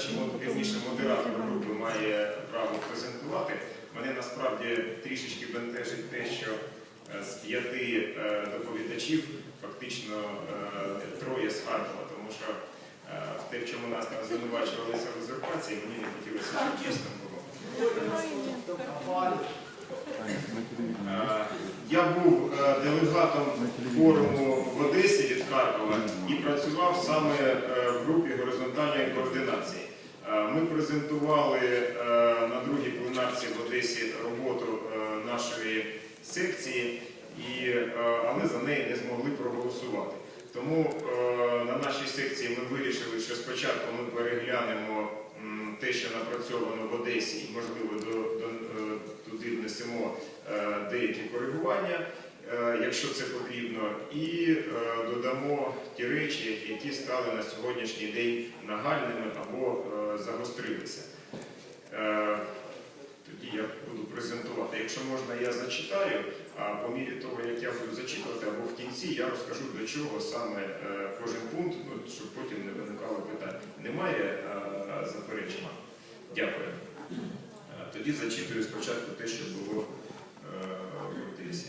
чи вірніше модератор групи має право презентувати. Мене насправді трішечки бентежить те, що е, з п'яти е, доповідачів фактично е, троє з Харкова, тому що в те, в чому нас там звинувачувалися в узурпації, мені не хотілося, щоб дійсно було. Я був делегатом форуму в Одесі від Харкова і працював саме е, в групі горизонтальної координації. Е, Ми презентували е, на другій пленарці в Одесі роботу нашої секції, але за неї не змогли проголосувати. Тому на нашій секції ми вирішили, що спочатку ми переглянемо те, що напрацьовано в Одесі, і можливо туди внесемо деякі коригування, якщо це потрібно, і е, додамо ті речі, які стали на сьогоднішній день нагальними або е, загострилися. Е, Тоді я буду презентувати. Якщо можна, я зачитаю, а по мірі того, як я буду зачитувати, або в кінці я розкажу, для чого саме е, кожен пункт, ну, щоб потім не виникало питань. Немає е, заперечень? Дякую. Е, Тоді зачитую спочатку те, що було е, в Одесі.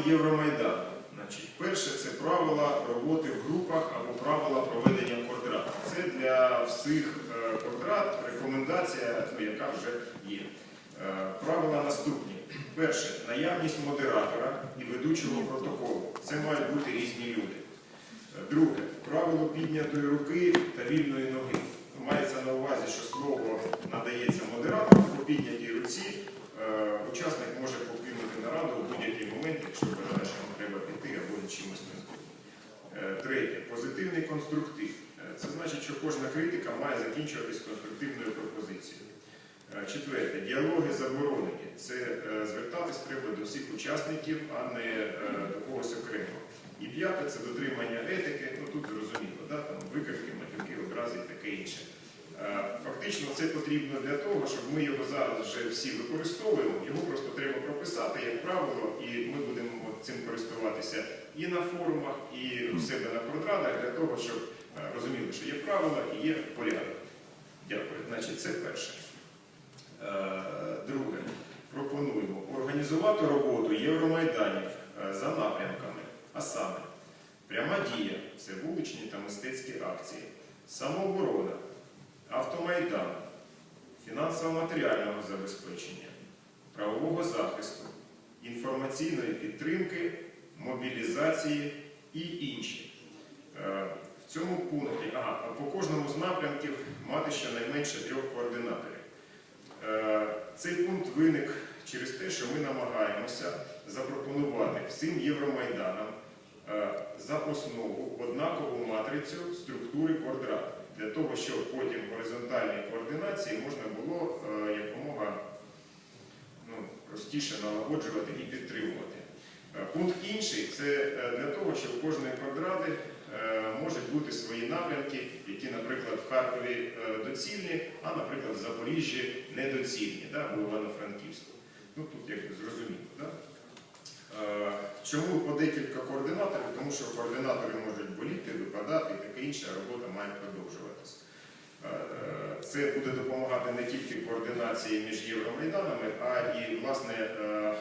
Рекомендувати Євромайдан. Значить, перше це правила роботи в групах або правила проведення квадрат. Це для всіх е, квадрат рекомендація, ну, яка вже є. Е, Правила наступні. Перше, наявність модератора і ведучого протоколу. Це мають бути різні люди. Е, Друге, правило піднятої руки та вільної ноги. Мається на увазі, що слово надається модератору по піднятій руці. Учасник може покинути нараду у будь-який момент, якщо вважає, що йому треба піти або чимось не згоден. Е, Третє позитивний конструктив. Е, Це значить, що кожна критика має закінчуватись конструктивною пропозицією. Е, Четверте, діалоги заборонені. Це звертатись треба до всіх учасників, а не до когось окремого. І п'яте це дотримання етики. Ну тут зрозуміло, да? там викрики, матюки, образи і таке інше. Е, Фактично це потрібно для того, щоб ми його зараз вже всі використовуємо. Його просто треба прописати як правило, і ми будемо цим користуватися і на форумах, і у себе на квадратах для того, щоб е, розуміли, що є правила і є порядок. Дякую. Значить, це перше. Е, Друге, пропонуємо організувати роботу Євромайданів за напрямками, а саме пряма дія це вуличні та мистецькі акції, самооборона, автомайдан, фінансово-матеріального забезпечення, правового захисту, інформаційної підтримки, мобілізації і інші. Е, В цьому пункті, ага, по кожному з напрямків мати щонайменше трьох координаторів. Е, Цей пункт виник через те, що ми намагаємося запропонувати всім Євромайданам е, за основу однакову матрицю структури координат, для того, щоб потім горизонтальні координації можна було е, якомога ну, простіше налагоджувати і підтримувати. Е, Пункт інший це е, для того, щоб у кожної квадрати можуть бути свої напрямки, які, наприклад, в Харкові доцільні, а, наприклад, в Запоріжжі недоцільні, да, або Івано-Франківську. Ну тут якби зрозуміло. Да? Чому по декілька координаторів? Тому що координатори можуть боліти, випадати і таке інше, робота має продовжуватися. Е, Це буде допомагати не тільки координації між євромайданами, а і власне е,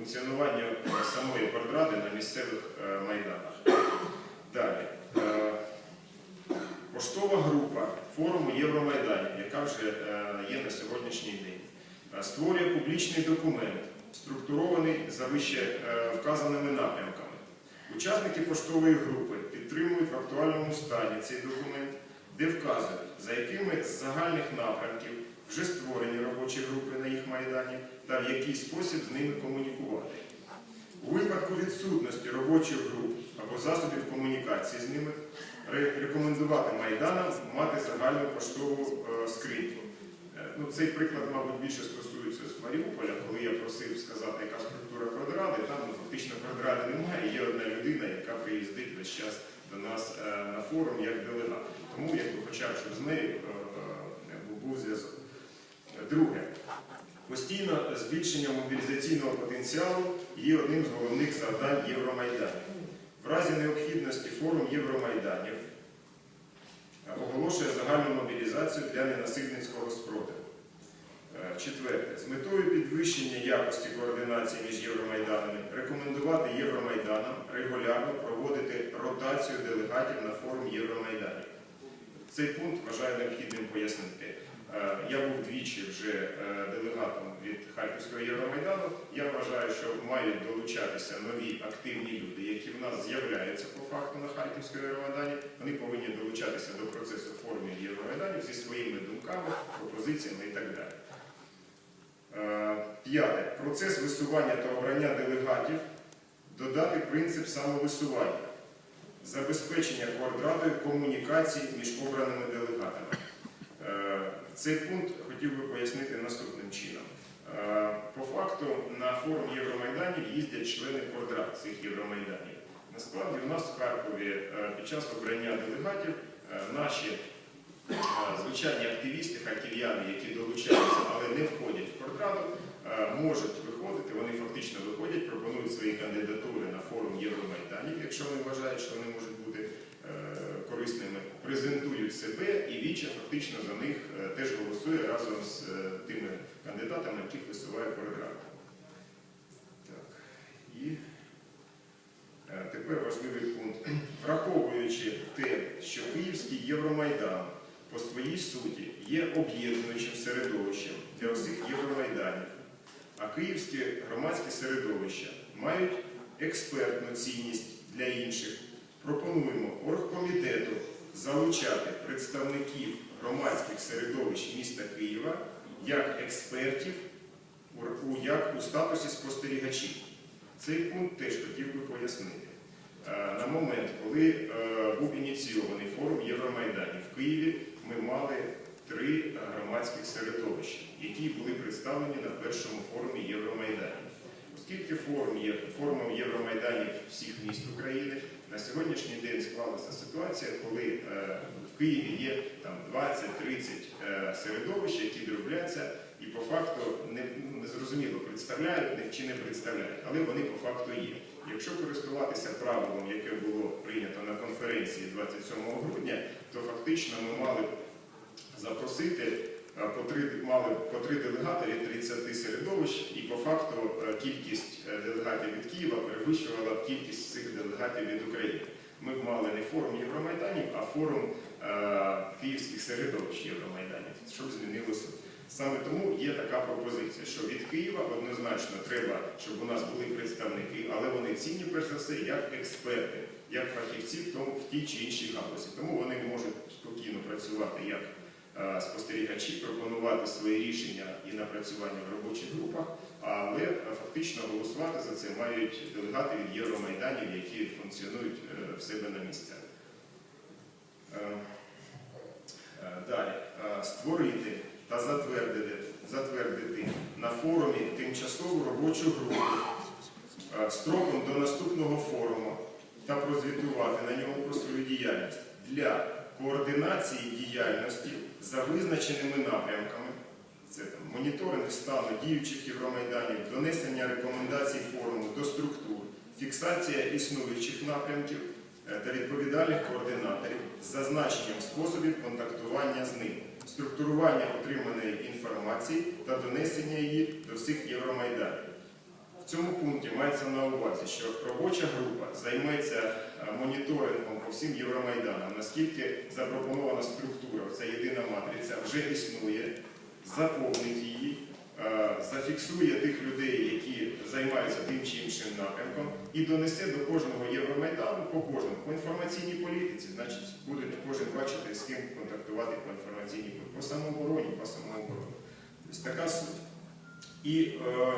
е, самої квадрати на місцевих майданах. Далі. Поштова група форуму Євромайданів, яка вже є на сьогоднішній день, створює публічний документ, структурований за вище е, вказаними напрямками. Учасники поштової групи підтримують в актуальному стані цей документ, де вказують, за якими з загальних напрямків вже створені робочі групи на їх майдані та в який спосіб з ними комунікувати. У випадку відсутності робочих груп або засобів комунікації з ними рекомендувати майданам мати загальну поштову е, скриньку. Ну, цей приклад, мабуть, більше стосується з Маріуполя, коли я просив сказати, яка структура квадради, там ну, фактично квадради немає, є одна людина, яка приїздить весь час до нас е, на форум як делегат. Тому якби хоча б щоб з нею е, е, був зв'язок. Друге, постійне збільшення мобілізаційного потенціалу є одним з головних завдань Євромайдану. В разі необхідності форум Євромайданів оголошує загальну мобілізацію для ненасильницького спротиву. Е, Четверте. З метою підвищення якості координації між Євромайданами рекомендувати Євромайданам регулярно проводити ротацію делегатів на форум Євромайданів. Цей пункт вважаю необхідним пояснити. Е, Я був двічі вже е, делегатом від Харківського Євромайдану. Я вважаю, що мають долучатися нові активні люди, які в нас з'являються по факту на Харківському Євромайдані. Вони повинні долучатися до процесу форумів Євромайданів зі своїми думками, пропозиціями і так далі. Е, П'яте. Процес висування та обрання делегатів додати принцип самовисування, забезпечення квадратою комунікації між обраними делегатами. Е, Цей пункт хотів би пояснити наступним чином. Е, По факту на форум Євромайданів їздять члени квадрат цих Євромайданів. Насправді у нас в Харкові під час обрання делегатів наші звичайні активісти, харків'яни, які долучаються, але не входять в квадрату, е, можуть виходити, вони фактично виходять, пропонують свої кандидатури на форум Євромайданів, якщо вони вважають, що вони можуть бути е, корисними, презентують себе і Віча фактично за них е, теж голосує разом з е, тими кандидатами, яких висуває програма. Так. І е, тепер важливий пункт. Враховуючи те, що Київський Євромайдан по своїй суті є об'єднуючим середовищем для усіх Євромайданів, а київські громадські середовища мають експертну цінність для інших, пропонуємо оргкомітету залучати представників громадських середовищ міста Києва як експертів як у статусі спостерігачів. Цей пункт теж хотів би пояснити. Е, На момент, коли е, був ініційований форум Євромайданів в Києві, ми мали три е, громадських середовища, які були представлені на першому форумі Євромайданів. Оскільки форумом Євромайданів всіх міст України, на сьогоднішній день склалася ситуація, коли е, в Києві є там 20-30 е, середовищ, які дробляться і по факту не, не зрозуміло, представляють чи не представляють, але вони по факту є. Якщо користуватися правилом, яке було прийнято на конференції 27 грудня, то фактично ми мали запросити е, по три, мали по три делегати від 30 середовищ, і по факту е, кількість е, делегатів від Києва перевищувала кількість цих делегатів від України. Ми б мали не форум Євромайданів, а форум е, київських середовищ Євромайданів, щоб змінилося. Саме тому є така пропозиція, що від Києва однозначно треба, щоб у нас були представники, але вони цінні перш за все як експерти, як фахівці в тій чи іншій галузі. Тому вони можуть спокійно працювати як е, спостерігачі, пропонувати свої рішення і напрацювання в робочих групах, але е, фактично голосувати за це мають делегати від Євромайданів, які функціонують е, в себе на місцях. Далі створити та затвердити, затвердити на форумі тимчасову робочу групу е, строком до наступного форуму та прозвітувати на ньому про свою діяльність для координації діяльності за визначеними напрямками. Це там, моніторинг стану діючих Євромайданів, донесення рекомендацій форуму до структур, фіксація існуючих напрямків е, та відповідальних координаторів зазначенням способів контактування з ними, структурування отриманої інформації та донесення її до всіх Євромайданів. В цьому пункті мається на увазі, що робоча група займається е, моніторингом по всім Євромайданам, наскільки запропонована структура, ця єдина матриця вже існує, заповнить її, е, зафіксує тих людей, які займаються тим чи іншим напрямком, і донесе до кожного Євромайдану по кожному по інформаційній політиці. Значить, буде кожен бачити, з ким контактувати по інформаційній політиці, по самообороні, по самообороні. Тобто така суть. І е,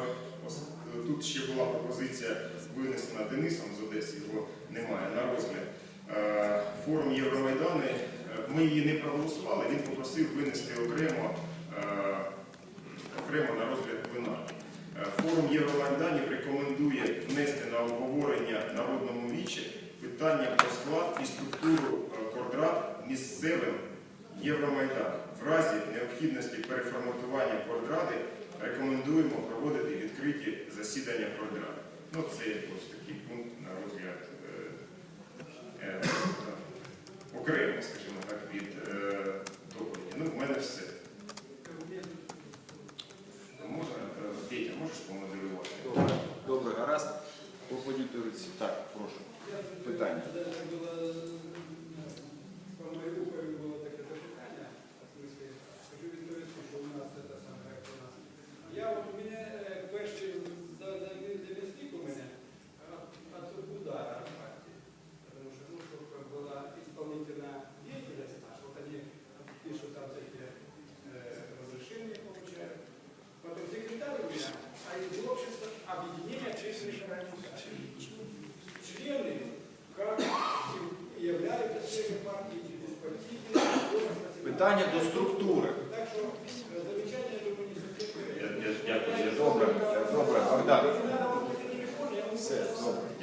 ос- тут ще була пропозиція винесена Денисом з Одеси, його немає на розгляд. Е, форум Євромайдани, е, ми її не проголосували, він попросив винести окремо, е, окремо на розгляд пленарний. Е, Форум Євромайданів рекомендує внести на обговорення народному вічі питання про склад і структуру е, квадрат місцевим Євромайданом. В разі необхідності переформатування квадради рекомендуємо проводити відкриті засідання квадрату. Ну, це ось такий пункт на розгляд Питання до структури. Дякую, Добре, добре, Богдан. Все.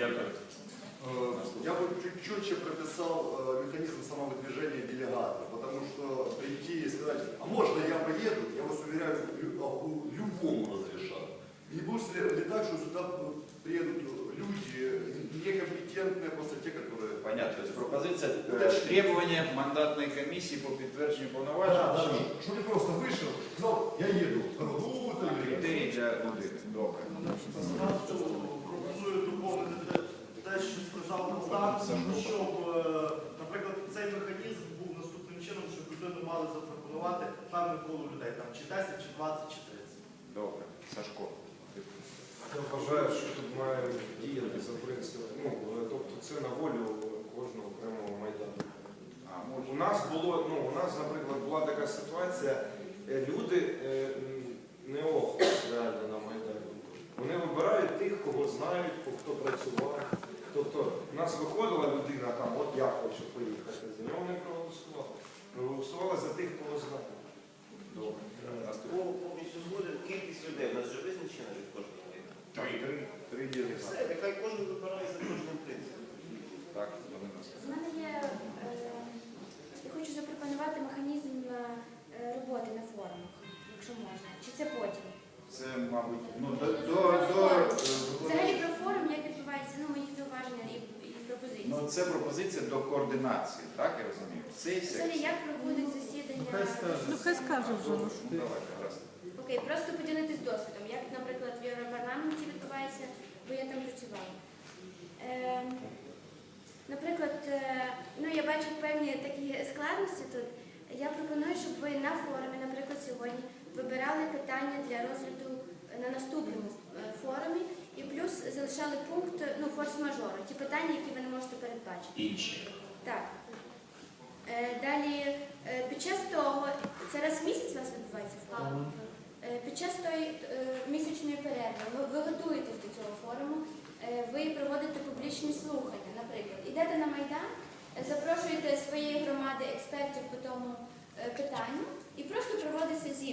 Э, Я бы чуть четче прописал э, механизм самовыдвижения делегата, потому что прийти и сказать, а можно я поеду, я вас уверяю, а, любому разрешат. Не будет ли так, что сюда э, приедут люди некомпетентные, просто те, которые... Понятно. Тобто пропозиція е, требування мандатної комісії по підтвердженню повноважень. Да, да, чи да. Что ты просто вышел, сказал, я еду. Сказал, ну, это ли? Критерії для людини. Добре. Пропоную доповнити те, що сказав Богдан, щоб, е, наприклад, цей механізм був наступним чином, щоб людину мали запропонувати певне коло людей, там чи 10, чи 20, чи 30. Добре. Сашко. Я вважаю, що тут має ситуація, е, люди е, не охоть реально на Майдані. Вони вибирають тих, кого знають, хто працював. Тобто у нас виходила людина там, от я хочу поїхати, за нього не проголосували. Проголосували за тих, кого знають. Добре. Повністю згоден кількість людей. У нас вже визначена від кожного. Три, три. Три ділянки. Все, нехай кожен вибирає за кожним принципом. Так, Галина У мене є, е, я хочу запропонувати механізм е, роботи на форумах, якщо можна. Чи це потім? Це, мабуть, ну, до, до, до е, Взагалі про форум, як відбувається, ну, мої зауваження і, і пропозиції. Ну, це пропозиція до координації, так я розумію? Сесія. Взагалі, як проводить засідання? Ну, хай скаже вже. ну. Ну, давайте, гаразд. Окей, просто поділитись досвідом, як, наприклад, в Європарламенті відбувається, бо я там працювала. Е, наприклад, е, ну я бачу певні такі складності тут. Я пропоную, щоб ви на форумі, наприклад, сьогодні вибирали питання для розгляду на наступному е, форумі і плюс залишали пункт ну, форс-мажору, ті питання, які ви не можете передбачити. Інші. Так. Е, Далі, е, під час того, це раз в місяць у вас відбувається форум? Е, Під час тої е, місячної перерви ви, готуєтесь до цього форуму, е, ви проводите публічні слухання, наприклад. Ідете на Майдан, е, запрошуєте своєї громади експертів по тому е, питанню і просто проводиться зі.